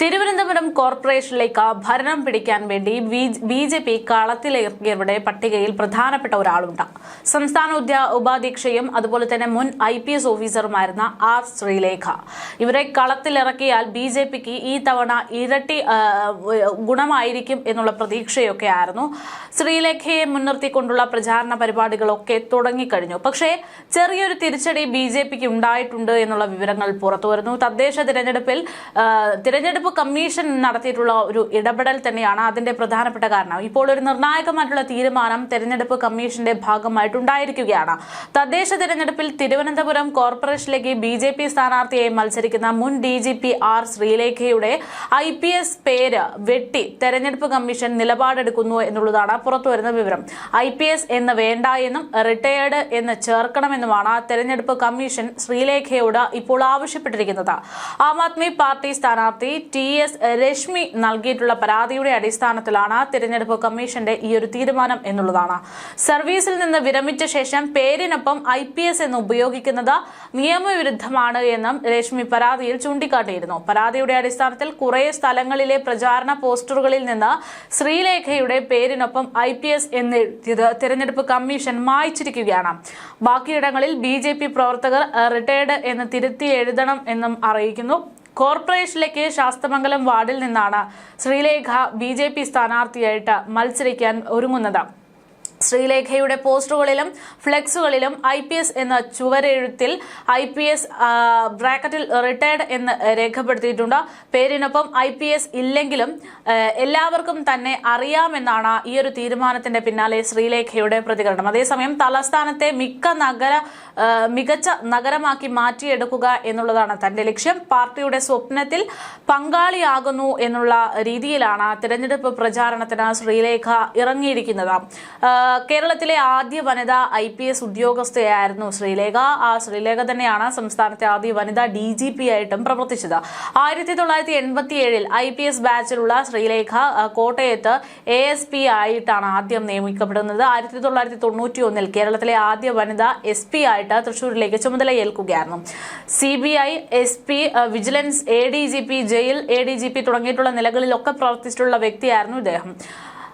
തിരുവനന്തപുരം കോർപ്പറേഷനിലേക്ക് ഭരണം പിടിക്കാൻ വേണ്ടി ബി ജെ പി കളത്തിലിറങ്ങിയവരുടെ പട്ടികയിൽ പ്രധാനപ്പെട്ട ഒരാളുണ്ട്. സംസ്ഥാന ഉപാധ്യക്ഷയും അതുപോലെ തന്നെ മുൻ ഐ പി എസ് ഓഫീസറുമായിരുന്ന ആർ ശ്രീലേഖ. ഇവരെ കളത്തിലിറക്കിയാൽ ബി ജെ പിക്ക് ഈ തവണ ഇരട്ടി ഗുണമായിരിക്കും എന്നുള്ള പ്രതീക്ഷയൊക്കെ ആയിരുന്നു ശ്രീലേഖയെ മുൻനിർത്തിക്കൊണ്ടുള്ള പ്രചാരണ പരിപാടികളൊക്കെ തുടങ്ങിക്കഴിഞ്ഞു. പക്ഷേ ചെറിയൊരു തിരിച്ചടി ബി ജെ പിക്ക് ഉണ്ടായിട്ടുണ്ട് എന്നുള്ള വിവരങ്ങൾ പുറത്തുവരുന്നു. തദ്ദേശ തിരഞ്ഞെടുപ്പിൽ ആ, തിരഞ്ഞെടുപ്പ് കമ്മീഷൻ നടത്തിയിട്ടുള്ള ഒരു ഇടപെടൽ തന്നെയാണ് അതിന്റെ പ്രധാനപ്പെട്ട കാരണം. ഇപ്പോൾ ഒരു നിർണായകമായിട്ടുള്ള തീരുമാനം തെരഞ്ഞെടുപ്പ് കമ്മീഷന്റെ ഭാഗമായിട്ടുണ്ടായിരിക്കുകയാണ്. തദ്ദേശ തിരഞ്ഞെടുപ്പിൽ തിരുവനന്തപുരം കോർപ്പറേഷനിലേക്ക് ബി ജെ പി സ്ഥാനാർത്ഥിയായി മത്സരിക്കുന്ന മുൻ ഡി ജി പി ആർ ശ്രീലേഖയുടെ ഐ പി എസ് പേര് വെട്ടി തെരഞ്ഞെടുപ്പ് കമ്മീഷൻ നിലപാടെടുക്കുന്നു എന്നുള്ളതാണ് പുറത്തുവരുന്ന വിവരം. ഐ പി എസ് എന്ന് വേണ്ട എന്നും റിട്ടയേർഡ് എന്ന് ചേർക്കണമെന്നുമാണ് തെരഞ്ഞെടുപ്പ് കമ്മീഷൻ ശ്രീലേഖയോട് ഇപ്പോൾ ആവശ്യപ്പെട്ടിരിക്കുന്നത്. ആം ആദ്മി പാർട്ടി സ്ഥാനാർത്ഥി ടി എസ് രശ്മി നൽകിയിട്ടുള്ള പരാതിയുടെ അടിസ്ഥാനത്തിലാണ് തിരഞ്ഞെടുപ്പ് കമ്മീഷന്റെ ഈ ഒരു തീരുമാനം എന്നുള്ളതാണ്. സർവീസിൽ നിന്ന് വിരമിച്ച ശേഷം പേരിനൊപ്പം ഐ പി എസ് എന്ന് ഉപയോഗിക്കുന്നത് നിയമവിരുദ്ധമാണ് എന്നും രശ്മി പരാതിയിൽ ചൂണ്ടിക്കാട്ടിയിരുന്നു. പരാതിയുടെ അടിസ്ഥാനത്തിൽ കുറെ സ്ഥലങ്ങളിലെ പ്രചാരണ പോസ്റ്ററുകളിൽ നിന്ന് ശ്രീലേഖയുടെ പേരിനൊപ്പം ഐ പി എസ് എന്നെഴുതിയത് തിരഞ്ഞെടുപ്പ് കമ്മീഷൻ മായ്ച്ചിരിക്കുകയാണ്. ബാക്കിയിടങ്ങളിൽ ബി ജെ പി പ്രവർത്തകർ റിട്ടയർഡ് എന്ന് തിരുത്തി എഴുതണം എന്നും അറിയിക്കുന്നു. കോർപ്പറേഷനിലേക്ക് ശാസ്തമംഗലം വാർഡിൽ നിന്നാണ് ശ്രീലേഖ ബി സ്ഥാനാർത്ഥിയായിട്ട് മത്സരിക്കാൻ ഒരുങ്ങുന്നത്. ശ്രീലേഖയുടെ പോസ്റ്ററുകളിലും ഫ്ലെക്സുകളിലും ഐ പി എസ് എന്ന ചുവരെഴുത്തിൽ ഐ പി എസ് ബ്രാക്കറ്റിൽ റിട്ടയർഡ് എന്ന് രേഖപ്പെടുത്തിയിട്ടുണ്ട്. പേരിനൊപ്പം ഐ പി എസ് ഇല്ലെങ്കിലും എല്ലാവർക്കും തന്നെ അറിയാമെന്നാണ് ഈ ഒരു തീരുമാനത്തിന്റെ പിന്നാലെ ശ്രീലേഖയുടെ പ്രതികരണം. അതേസമയം തലസ്ഥാനത്തെ മിക്ക നഗര മികച്ച നഗരമാക്കി മാറ്റിയെടുക്കുക എന്നുള്ളതാണ് തന്റെ ലക്ഷ്യം. പാർട്ടിയുടെ സ്വപ്നത്തിൽ പങ്കാളിയാകുന്നു എന്നുള്ള രീതിയിലാണ് തിരഞ്ഞെടുപ്പ് പ്രചാരണത്തിന് ശ്രീലേഖ ഇറങ്ങിയിരിക്കുന്നത്. കേരളത്തിലെ ആദ്യ വനിതാ ഐ പി എസ് ഉദ്യോഗസ്ഥയായിരുന്നു ശ്രീലേഖ. ആ ശ്രീലേഖ തന്നെയാണ് സംസ്ഥാനത്തെ ആദ്യ വനിതാ ഡി ജി പി ആയിട്ടും പ്രവർത്തിച്ചത്. ആയിരത്തി തൊള്ളായിരത്തി എൺപത്തി ഏഴിൽ ഐ പി എസ് ബാച്ചിലുള്ള ശ്രീലേഖ കോട്ടയത്ത് എ എസ് പി ആയിട്ടാണ് ആദ്യം നിയമിക്കപ്പെടുന്നത്. ആയിരത്തി തൊള്ളായിരത്തി തൊണ്ണൂറ്റി ഒന്നിൽ കേരളത്തിലെ ആദ്യ വനിതാ എസ് പി ആയിട്ട് തൃശൂരിലേക്ക് ചുമതല ഏൽക്കുകയായിരുന്നു C B I S P vigilance A D G P jail A D G P തുടങ്ങിയിട്ടുള്ള നിലകളിലൊക്കെ പ്രവർത്തിച്ചിട്ടുള്ള വ്യക്തിയായിരുന്നു ഇദ്ദേഹം.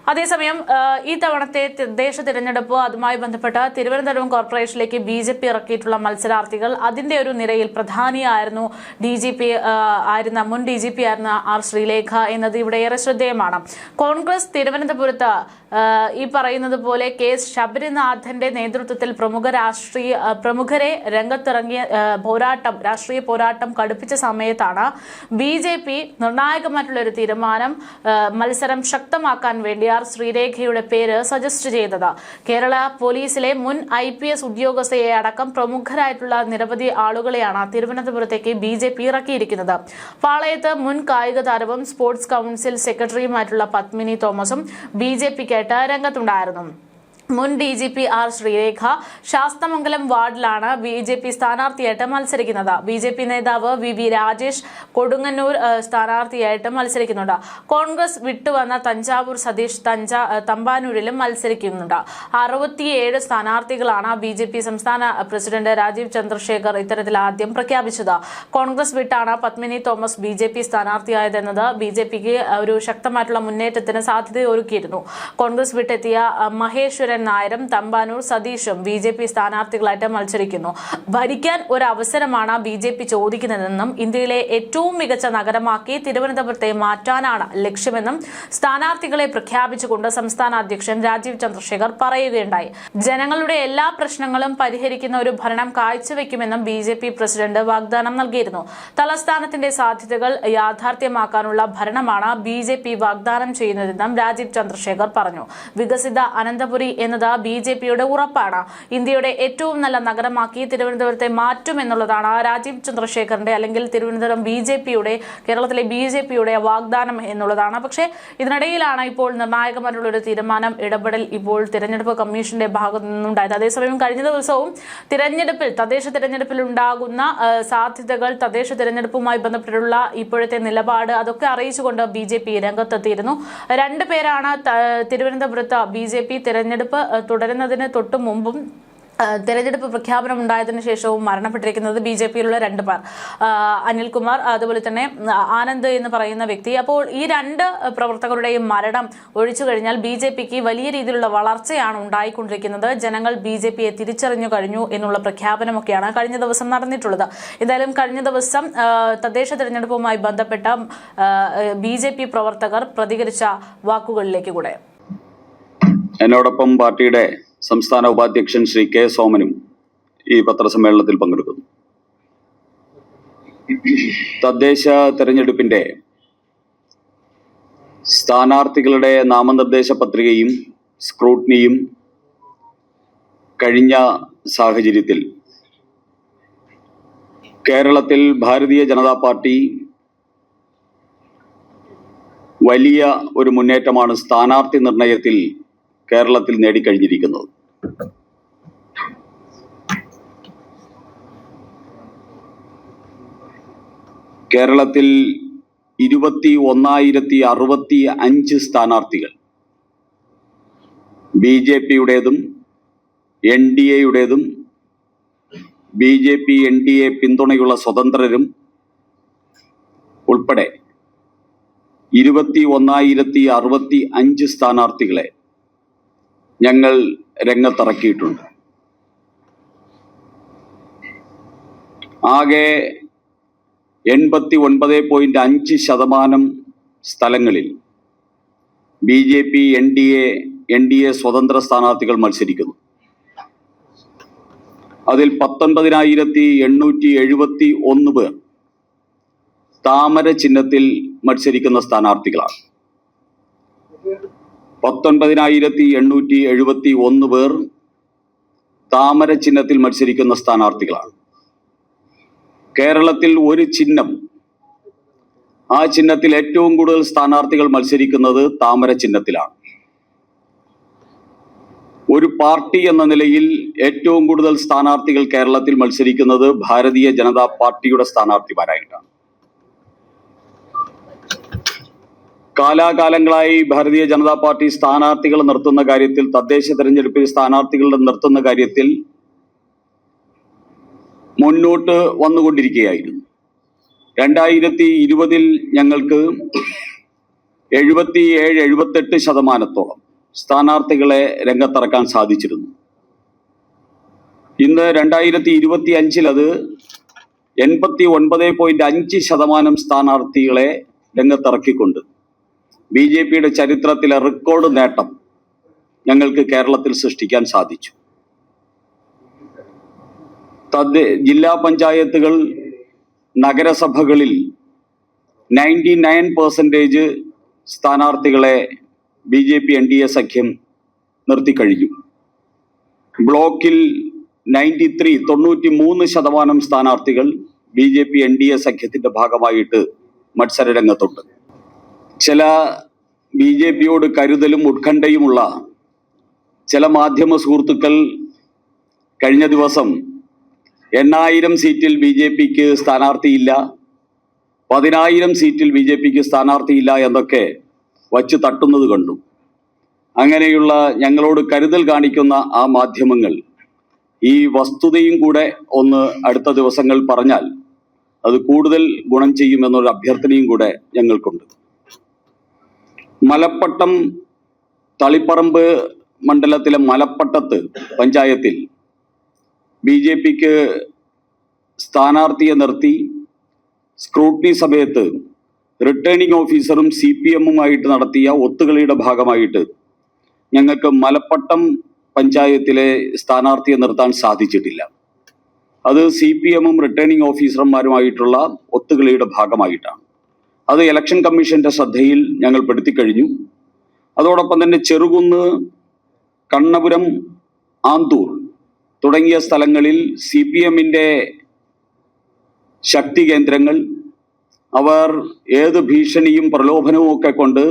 അതേസമയം ഈ തവണത്തെ തദ്ദേശ തിരഞ്ഞെടുപ്പ് അതുമായി ബന്ധപ്പെട്ട് തിരുവനന്തപുരം കോർപ്പറേഷനിലേക്ക് ബി ജെ പി ഇറക്കിയിട്ടുള്ള മത്സരാർത്ഥികൾ അതിന്റെ ഒരു നിരയിൽ പ്രധാനിയായിരുന്നു ഡി ജി പി ആയിരുന്ന മുൻ ഡി ജി പി ആയിരുന്ന ആർ ശ്രീലേഖ എന്നത് ഇവിടെ ഏറെ ശ്രദ്ധേയമാണ്. കോൺഗ്രസ് തിരുവനന്തപുരത്ത് ഈ പറയുന്നത് പോലെ കെ ശബരിനാഥന്റെ നേതൃത്വത്തിൽ പ്രമുഖ രാഷ്ട്രീയ പ്രമുഖരെ രംഗത്തിറങ്ങിയ പോരാട്ടം രാഷ്ട്രീയ പോരാട്ടം കടുപ്പിച്ച സമയത്താണ് ബി ജെ പി നിർണായകമായിട്ടുള്ള ഒരു തീരുമാനം മത്സരം ശക്തമാക്കാൻ വേണ്ടി ആർ ശ്രീരേഖയുടെ പേര് സജസ്റ്റ് ചെയ്തത്. കേരള പോലീസിലെ മുൻ ഐ പി എസ് ഉദ്യോഗസ്ഥയെ അടക്കം പ്രമുഖരായിട്ടുള്ള നിരവധി ആളുകളെയാണ് തിരുവനന്തപുരത്തേക്ക് ബി ജെ പി ഇറക്കിയിരിക്കുന്നത്. പാളയത്ത് മുൻ കായിക താരവും സ്പോർട്സ് കൗൺസിൽ സെക്രട്ടറിയുമായിട്ടുള്ള പത്മിനി തോമസും ബി ജെ പിക്കായിട്ട് രംഗത്തുണ്ടായിരുന്നു. മുൻ D G P R Sreerekha Sasthamangalam വാർഡിലാണ് ബി ജെ പി സ്ഥാനാർത്ഥിയായിട്ട് മത്സരിക്കുന്നത്. ബി ജെ പി നേതാവ് വി വി രാജേഷ് കൊടുങ്ങന്നൂർ സ്ഥാനാർത്ഥിയായിട്ട് മത്സരിക്കുന്നുണ്ട്. കോൺഗ്രസ് വിട്ടുവന്ന തഞ്ചാവൂർ സതീഷ് തഞ്ചാ തമ്പാനൂരിലും മത്സരിക്കുന്നുണ്ട്. അറുപത്തിയേഴ് സ്ഥാനാർത്ഥികളാണ് ബി ജെ പി സംസ്ഥാന പ്രസിഡന്റ് രാജീവ് ചന്ദ്രശേഖർ ഇത്തരത്തിൽ ആദ്യം പ്രഖ്യാപിച്ചത്. കോൺഗ്രസ് വിട്ടാണ് Padmini Thomas B J P സ്ഥാനാർത്ഥിയായതെന്നത്. B J പിക്ക് ഒരു ശക്തമായിട്ടുള്ള മുന്നേറ്റത്തിന് സാധ്യത ഒരുക്കിയിരുന്നു. കോൺഗ്രസ് വിട്ടെത്തിയ ആ, നായരും തമ്പാനൂർ സതീഷും ബി ജെ പി സ്ഥാനാർത്ഥികളായിട്ട് മത്സരിക്കുന്നു. ഭരിക്കാൻ ഒരു അവസരമാണ് ബി ജെ പി ചോദിക്കുന്നതെന്നും ഇന്ത്യയിലെ ഏറ്റവും മികച്ച നഗരമാക്കി തിരുവനന്തപുരത്തെ മാറ്റാനാണ് ലക്ഷ്യമെന്നും സ്ഥാനാർത്ഥികളെ പ്രഖ്യാപിച്ചുകൊണ്ട് സംസ്ഥാന അധ്യക്ഷൻ രാജീവ് ചന്ദ്രശേഖർ പറയുകയുണ്ടായി. ജനങ്ങളുടെ എല്ലാ പ്രശ്നങ്ങളും പരിഹരിക്കുന്ന ഒരു ഭരണം കാഴ്ചവെക്കുമെന്നും ബി ജെ പി പ്രസിഡന്റ് വാഗ്ദാനം നൽകിയിരുന്നു. തലസ്ഥാനത്തിന്റെ സാധ്യതകൾ യാഥാർത്ഥ്യമാക്കാനുള്ള ഭരണമാണ് ബി ജെ പി വാഗ്ദാനം ചെയ്യുന്നതെന്നും രാജീവ് ചന്ദ്രശേഖർ പറഞ്ഞു. വികസിത അനന്തപുരി എന്നത് ബി ജെ പിയുടെ ഉറപ്പാണ്. ഇന്ത്യയുടെ ഏറ്റവും നല്ല നഗരമാക്കി തിരുവനന്തപുരത്തെ മാറ്റുമെന്നുള്ളതാണ് രാജീവ് ചന്ദ്രശേഖറിന്റെ അല്ലെങ്കിൽ തിരുവനന്തപുരം ബി ജെ പിയുടെ കേരളത്തിലെ ബി ജെ പിയുടെ വാഗ്ദാനം എന്നുള്ളതാണ്. പക്ഷേ ഇതിനിടയിലാണ് ഇപ്പോൾ നിർണായകമായിട്ടുള്ള ഒരു തീരുമാനം ഇടപെടൽ ഇപ്പോൾ തിരഞ്ഞെടുപ്പ് കമ്മീഷന്റെ ഭാഗത്തു നിന്നുണ്ടായത്. അതേസമയം കഴിഞ്ഞ ദിവസവും തിരഞ്ഞെടുപ്പിൽ തദ്ദേശ തിരഞ്ഞെടുപ്പിൽ ഉണ്ടാകുന്ന സാധ്യതകൾ തദ്ദേശ തിരഞ്ഞെടുപ്പുമായി ബന്ധപ്പെട്ടുള്ള ഇപ്പോഴത്തെ നിലപാട് അതൊക്കെ അറിയിച്ചുകൊണ്ട് ബി ജെ പി രംഗത്തെത്തിയിരുന്നു. രണ്ടു പേരാണ് ത- തിരുവനന്തപുരത്ത് ബി ജെ പി തിരഞ്ഞെടുപ്പ് ആ, തുടരുന്നതിന് തൊട്ടു മുമ്പും തെരഞ്ഞെടുപ്പ് പ്രഖ്യാപനം ഉണ്ടായതിനു ശേഷവും മരണപ്പെട്ടിരിക്കുന്നത് ബി ജെ പിയിലുള്ള രണ്ട് പേർ. അനിൽകുമാർ അതുപോലെ തന്നെ ആനന്ദ് എന്ന് പറയുന്ന വ്യക്തി. അപ്പോൾ ഈ രണ്ട് പ്രവർത്തകരുടെയും മരണം ഒഴിച്ചു കഴിഞ്ഞാൽ ബി ജെ പിക്ക് വലിയ രീതിയിലുള്ള വളർച്ചയാണ് ഉണ്ടായിക്കൊണ്ടിരിക്കുന്നത്. ജനങ്ങൾ ബി ജെ പിയെ തിരിച്ചറിഞ്ഞു കഴിഞ്ഞു എന്നുള്ള പ്രഖ്യാപനമൊക്കെയാണ് കഴിഞ്ഞ ദിവസം നടന്നിട്ടുള്ളത്. എന്തായാലും കഴിഞ്ഞ ദിവസം തദ്ദേശ തെരഞ്ഞെടുപ്പുമായി ബന്ധപ്പെട്ട ബി പ്രവർത്തകർ പ്രതികരിച്ച വാക്കുകളിലേക്ക് കൂടെ. എന്നോടൊപ്പം പാർട്ടിയുടെ സംസ്ഥാന ഉപാധ്യക്ഷൻ ശ്രീ കെ സോമനും ഈ പത്രസമ്മേളനത്തിൽ പങ്കെടുക്കുന്നു. തദ്ദേശ തെരഞ്ഞെടുപ്പിന്റെ സ്ഥാനാർത്ഥികളുടെ നാമനിർദ്ദേശ പത്രികയും സ്ക്രൂട്ടിനിയും കഴിഞ്ഞ സാഹചര്യത്തിൽ കേരളത്തിൽ ഭാരതീയ ജനതാ പാർട്ടി വലിയ ഒരു മുന്നേറ്റമാണ് സ്ഥാനാർത്ഥി നിർണയത്തിൽ കേരളത്തിൽ നേടിക്കഴിഞ്ഞിരിക്കുന്നത്. കേരളത്തിൽ ഇരുപത്തി ഒന്നായിരത്തി അറുപത്തി അഞ്ച് സ്ഥാനാർത്ഥികൾ. ബി ജെ പിയുടേതും N D എയുടേതും B J P N D A പിന്തുണയുള്ള സ്വതന്ത്രരും ഉൾപ്പെടെ ഇരുപത്തി ഒന്നായിരത്തി അറുപത്തി അഞ്ച് സ്ഥാനാർത്ഥികളെ ഞങ്ങൾ രംഗത്തിറക്കിയിട്ടുണ്ട്. ആകെ എൺപത്തി ഒൻപത് പോയിന്റ് അഞ്ച് ശതമാനം സ്ഥലങ്ങളിൽ B J P N D A N D A സ്വതന്ത്ര സ്ഥാനാർത്ഥികൾ മത്സരിക്കുന്നു. അതിൽ പത്തൊൻപതിനായിരത്തി എണ്ണൂറ്റി എഴുപത്തി ഒന്ന് പേർ താമര ചിഹ്നത്തിൽ മത്സരിക്കുന്ന സ്ഥാനാർത്ഥികളാണ്. പത്തൊൻപതിനായിരത്തി എണ്ണൂറ്റി എഴുപത്തി ഒന്ന് പേർ താമര ചിഹ്നത്തിൽ മത്സരിക്കുന്ന സ്ഥാനാർത്ഥികളാണ്. കേരളത്തിൽ ഒരു ചിഹ്നം ആ ചിഹ്നത്തിൽ ഏറ്റവും കൂടുതൽ സ്ഥാനാർത്ഥികൾ മത്സരിക്കുന്നത് താമര ചിഹ്നത്തിലാണ്. ഒരു പാർട്ടി എന്ന നിലയിൽ ഏറ്റവും കൂടുതൽ സ്ഥാനാർത്ഥികൾ കേരളത്തിൽ മത്സരിക്കുന്നത് ഭാരതീയ ജനതാ പാർട്ടിയുടെ സ്ഥാനാർത്ഥിമാരായിട്ടാണ്. കാലാകാലങ്ങളായി ഭാരതീയ ജനതാ പാർട്ടി സ്ഥാനാർത്ഥികൾ നിർത്തുന്ന കാര്യത്തിൽ തദ്ദേശ തെരഞ്ഞെടുപ്പിൽ സ്ഥാനാർത്ഥികളുടെ നിർത്തുന്ന കാര്യത്തിൽ മുന്നോട്ട് വന്നുകൊണ്ടിരിക്കുകയായിരുന്നു. രണ്ടായിരത്തി ഇരുപതിൽ ഞങ്ങൾക്ക് എഴുപത്തി ഏഴ് എഴുപത്തെട്ട് ശതമാനത്തോളം സ്ഥാനാർത്ഥികളെ രംഗത്തിറക്കാൻ സാധിച്ചിരുന്നു. ഇന്ന് രണ്ടായിരത്തി ഇരുപത്തി അഞ്ചിൽ അത് എൺപത്തി ഒൻപത് പോയിന്റ് അഞ്ച് ശതമാനം സ്ഥാനാർത്ഥികളെ രംഗത്തിറക്കിക്കൊണ്ട് ബി ജെ പിയുടെ ചരിത്രത്തിലെ റെക്കോർഡ് നേട്ടം ഞങ്ങൾക്ക് കേരളത്തിൽ സൃഷ്ടിക്കാൻ സാധിച്ചു. തദ്ദേ ജില്ലാ പഞ്ചായത്തുകൾ നഗരസഭകളിൽ നയന്റി നയൻ പെർസെന്റേജ് സ്ഥാനാർത്ഥികളെ B J P N D A സഖ്യം നിർത്തിക്കഴിഞ്ഞു ബ്ലോക്കിൽ നയന്റി ത്രീ തൊണ്ണൂറ്റി മൂന്ന് ശതമാനം സ്ഥാനാർത്ഥികൾ B J P N D A സഖ്യത്തിന്റെ ഭാഗമായിട്ട് മത്സരരംഗത്തുണ്ട്. ചില ബി ജെ പിയോട് കരുതലും ഉത്കണ്ഠയുമുള്ള ചില മാധ്യമ സുഹൃത്തുക്കൾ കഴിഞ്ഞ ദിവസം എണ്ണായിരം സീറ്റിൽ ബി ജെ പിക്ക് സ്ഥാനാർത്ഥിയില്ല പതിനായിരം സീറ്റിൽ ബി ജെ പിക്ക് സ്ഥാനാർത്ഥിയില്ല എന്നൊക്കെ വച്ച് തട്ടുന്നത് കണ്ടു. അങ്ങനെയുള്ള ഞങ്ങളോട് കരുതൽ കാണിക്കുന്ന ആ മാധ്യമങ്ങൾ ഈ വസ്തുതയും കൂടെ ഒന്ന് അടുത്ത ദിവസങ്ങൾ പറഞ്ഞാൽ അത് കൂടുതൽ ഗുണം ചെയ്യുമെന്നൊരു അഭ്യർത്ഥനയും കൂടെ ഞങ്ങൾക്കുണ്ട്. മലപ്പട്ടം തളിപ്പറമ്പ് മണ്ഡലത്തിലെ മലപ്പട്ടത്ത് പഞ്ചായത്തിൽ ബി ജെ പിക്ക് സ്ഥാനാർത്ഥിയെ നിർത്തി സ്ക്രൂട്ടിനി സമയത്ത് റിട്ടേണിംഗ് ഓഫീസറും സി പി എമ്മുമായിട്ട് നടത്തിയ ഒത്തുകളിയുടെ ഭാഗമായിട്ട് ഞങ്ങൾക്ക് മലപ്പട്ടം പഞ്ചായത്തിലെ സ്ഥാനാർത്ഥിയെ നിർത്താൻ സാധിച്ചിട്ടില്ല. അത് സി പി എമ്മും റിട്ടേണിംഗ് ഓഫീസർമാരുമായിട്ടുള്ള ഒത്തുകളിയുടെ ഭാഗമായിട്ടാണ്. അത് ഇലക്ഷൻ കമ്മീഷന്റെ ശ്രദ്ധയിൽ ഞങ്ങൾ പെടുത്തി കഴിഞ്ഞു അതോടൊപ്പം തന്നെ ചെറുകുന്ന് കണ്ണപുരം ആന്തൂർ തുടങ്ങിയ സ്ഥലങ്ങളിൽ സി പി എമ്മിന്റെ ശക്തി കേന്ദ്രങ്ങൾ അവർ ഏത് ഭീഷണിയും പ്രലോഭനവും ഒക്കെ കൊണ്ട്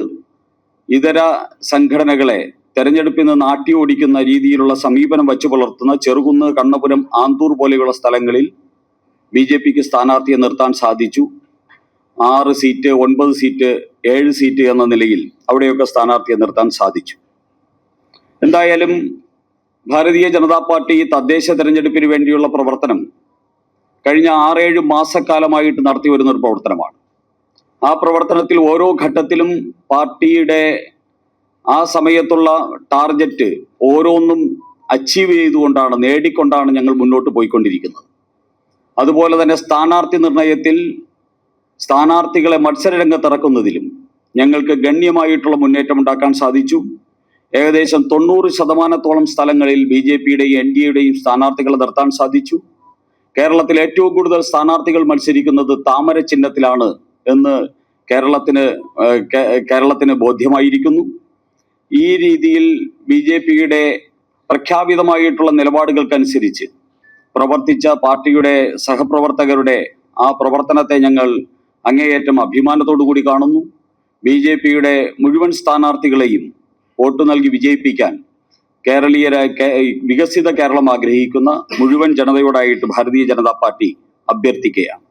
ഇതര സംഘടനകളെ തെരഞ്ഞെടുപ്പിൽ നിന്ന് നാട്ടി ഓടിക്കുന്ന രീതിയിലുള്ള സമീപനം വച്ചു പുലർത്തുന്ന ചെറുകുന്ന് കണ്ണപുരം ആന്തൂർ പോലെയുള്ള സ്ഥലങ്ങളിൽ ബി ജെ പിക്ക് സ്ഥാനാർത്ഥിയെ നിർത്താൻ സാധിച്ചു. ആറ് സീറ്റ് ഒൻപത് സീറ്റ് ഏഴ് സീറ്റ് എന്ന നിലയിൽ അവിടെയൊക്കെ സ്ഥാനാർത്ഥിയെ നിർത്താൻ സാധിച്ചു. എന്തായാലും ഭാരതീയ ജനതാ പാർട്ടി തദ്ദേശ തെരഞ്ഞെടുപ്പിന് വേണ്ടിയുള്ള പ്രവർത്തനം കഴിഞ്ഞ ആറേഴ് മാസക്കാലമായിട്ട് നടത്തി വരുന്ന ഒരു പ്രവർത്തനമാണ്. ആ പ്രവർത്തനത്തിൽ ഓരോ ഘട്ടത്തിലും പാർട്ടിയുടെ ആ സമയത്തുള്ള ടാർഗറ്റ് ഓരോന്നും അച്ചീവ് ചെയ്തുകൊണ്ടാണ് നേടിക്കൊണ്ടാണ് ഞങ്ങൾ മുന്നോട്ട് പോയിക്കൊണ്ടിരിക്കുന്നത്. അതുപോലെ തന്നെ സ്ഥാനാർത്ഥി നിർണയത്തിൽ സ്ഥാനാർത്ഥികളെ മത്സരരംഗത്തിറക്കുന്നതിലും ഞങ്ങൾക്ക് ഗണ്യമായിട്ടുള്ള മുന്നേറ്റം ഉണ്ടാക്കാൻ സാധിച്ചു. ഏകദേശം തൊണ്ണൂറ് ശതമാനത്തോളം സ്ഥലങ്ങളിൽ ബി ജെ പിയുടെയും എൻ ഡി എയുടെയും സ്ഥാനാർത്ഥികളെ നിർത്താൻ സാധിച്ചു. കേരളത്തിൽ ഏറ്റവും കൂടുതൽ സ്ഥാനാർത്ഥികൾ മത്സരിക്കുന്നത് താമര ചിഹ്നത്തിലാണ് എന്ന് കേരളത്തിന് കേരളത്തിന് ബോധ്യമായിരിക്കുന്നു. ഈ രീതിയിൽ ബി ജെ പിയുടെ പ്രഖ്യാപിതമായിട്ടുള്ള നിലപാടുകൾക്കനുസരിച്ച് പ്രവർത്തിച്ച പാർട്ടിയുടെ സഹപ്രവർത്തകരുടെ ആ പ്രവർത്തനത്തെ ഞങ്ങൾ അങ്ങേയറ്റം അഭിമാനത്തോടു കൂടി കാണുന്നു. ബി ജെ പിയുടെ മുഴുവൻ സ്ഥാനാർത്ഥികളെയും വോട്ട് നൽകി വിജയിപ്പിക്കാൻ കേരളീയരായ വികസിത കേരളം ആഗ്രഹിക്കുന്ന മുഴുവൻ ജനതയോടായിട്ട് ഭാരതീയ ജനതാ പാർട്ടി അഭ്യർത്ഥിക്കുകയാണ്.